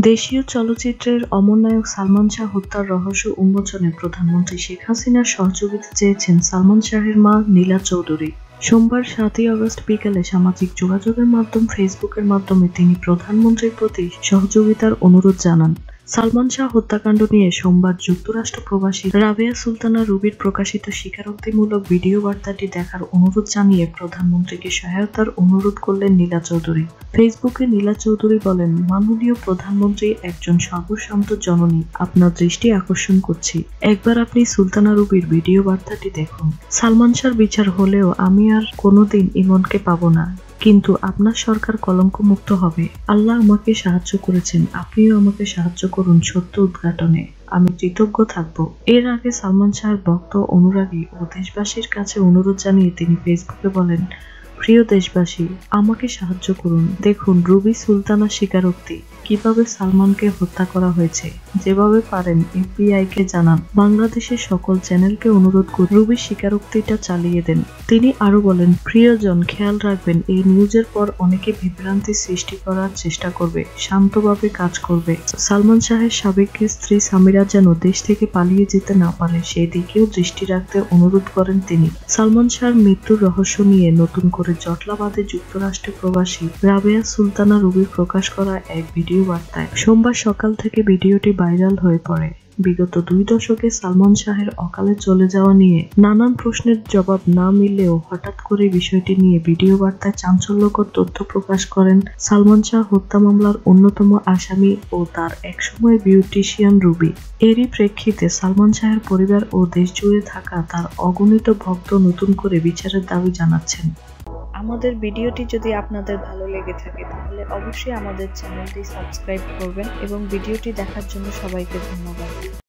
দেশীয় চলচ্চিত্রের অমরনায়ক সালমান শাহ হত্যার রহস্য উন্মোচনে প্রধানমন্ত্রী শেখ হাসিনার সহযোগিতা চেয়েছেন সালমান শাহের মা নীলা চৌধুরী। সোমবার সাতই আগস্ট বিকেলে সামাজিক যোগাযোগের মাধ্যম, ফেসবুকের মাধ্যমে তিনি প্রধানমন্ত্রীর প্রতি সহযোগিতার অনুরোধ জানান। সালমান শাহ হত্যাকাণ্ড নিয়ে সোমবার যুক্তরাষ্ট্র প্রবাসী রাবেয়া সুলতানা রুবির প্রকাশিত স্বীকারোক্তিমূলক ভিডিও বার্তাটি দেখার অনুরোধ জানিয়ে প্রধানমন্ত্রীকে সহায়তার অনুরোধ করলেন নীলা চৌধুরী। ফেসবুকে নীলা চৌধুরী বলেন, মাননীয় প্রধানমন্ত্রী একজন সর্বশান্ত জননী, আপনার দৃষ্টি আকর্ষণ করছি। একবার আপনি সুলতানা রুবির ভিডিও বার্তাটি দেখুন। সালমান শাহর বিচার হলেও আমি আর কোনোদিন ইমনকে পাবো না। কিন্তু আপনার সরকার কলঙ্ক মুক্ত হবে। আল্লাহ আমাকে সাহায্য করেছেন। আপনিও আমাকে সাহায্য করুন সত্য উদ্ঘাটনে। আমি কৃতজ্ঞ থাকব। এর আগে সালমান শাহর ভক্ত অনুরাগী ও দেশবাসীর কাছে অনুরোধ জানিয়ে তিনি ফেসবুকে বলেন, প্রিয় দেশবাসী, আমাকে সাহায্য করুন। দেখুন, রুবি সুলতানা স্বীকারোক্তি। কীভাবে সালমানকে হত্যা করা হয়েছে, যেভাবে পারেন এফবিআই কে জানান। বাংলাদেশের সকল চ্যানেলকে অনুরোধ করে রুবির স্বীকারোক্তিটা চালিয়ে দেন। তিনি আরও বলেন, প্রিয়জন, খেয়াল রাখবেন, এই নিউজের পর অনেকে বিভ্রান্তি সৃষ্টি করার চেষ্টা করবে, শান্তভাবে কাজ করবে। সালমান শাহের সাবেক স্ত্রী সামিরা যেন দেশ থেকে পালিয়ে যেতে না পারে, সেই দিকেও দৃষ্টি রাখতে অনুরোধ করেন তিনি। সালমান শাহর মৃত্যুর রহস্য নিয়ে নতুন করে জটলাবাদে যুক্তরাষ্ট্রে প্রবাসী রাবেয়া সুলতানা রুবি প্রকাশ করা এক ভিডিও বার্তায় সোমবার সকাল থেকে ভিডিওটি ভাইরাল হয়ে পড়ে। বিগত দুই দশকে সালমান শাহের অকালে চলে যাওয়া নিয়ে নানান প্রশ্নের জবাব না মিললেও হঠাৎ করে বিষয়টি নিয়ে ভিডিও বার্তায় চাঞ্চল্যকর তথ্য প্রকাশ করেন সালমান শাহ হত্যা মামলার অন্যতম আসামি ও তার একসময় বিউটিশিয়ান রুবি। এরই প্রেক্ষিতে সালমান শাহের পরিবার ও দেশ জুড়ে থাকা তার অগণিত ভক্ত নতুন করে বিচারের দাবি জানাচ্ছেন। আমাদের ভিডিওটি যদি আপনাদের ভালো লেগে থাকে, তাহলে অবশ্যই আমাদের চ্যানেলটি সাবস্ক্রাইব করবেন এবং ভিডিওটি দেখার জন্য সবাইকে ধন্যবাদ।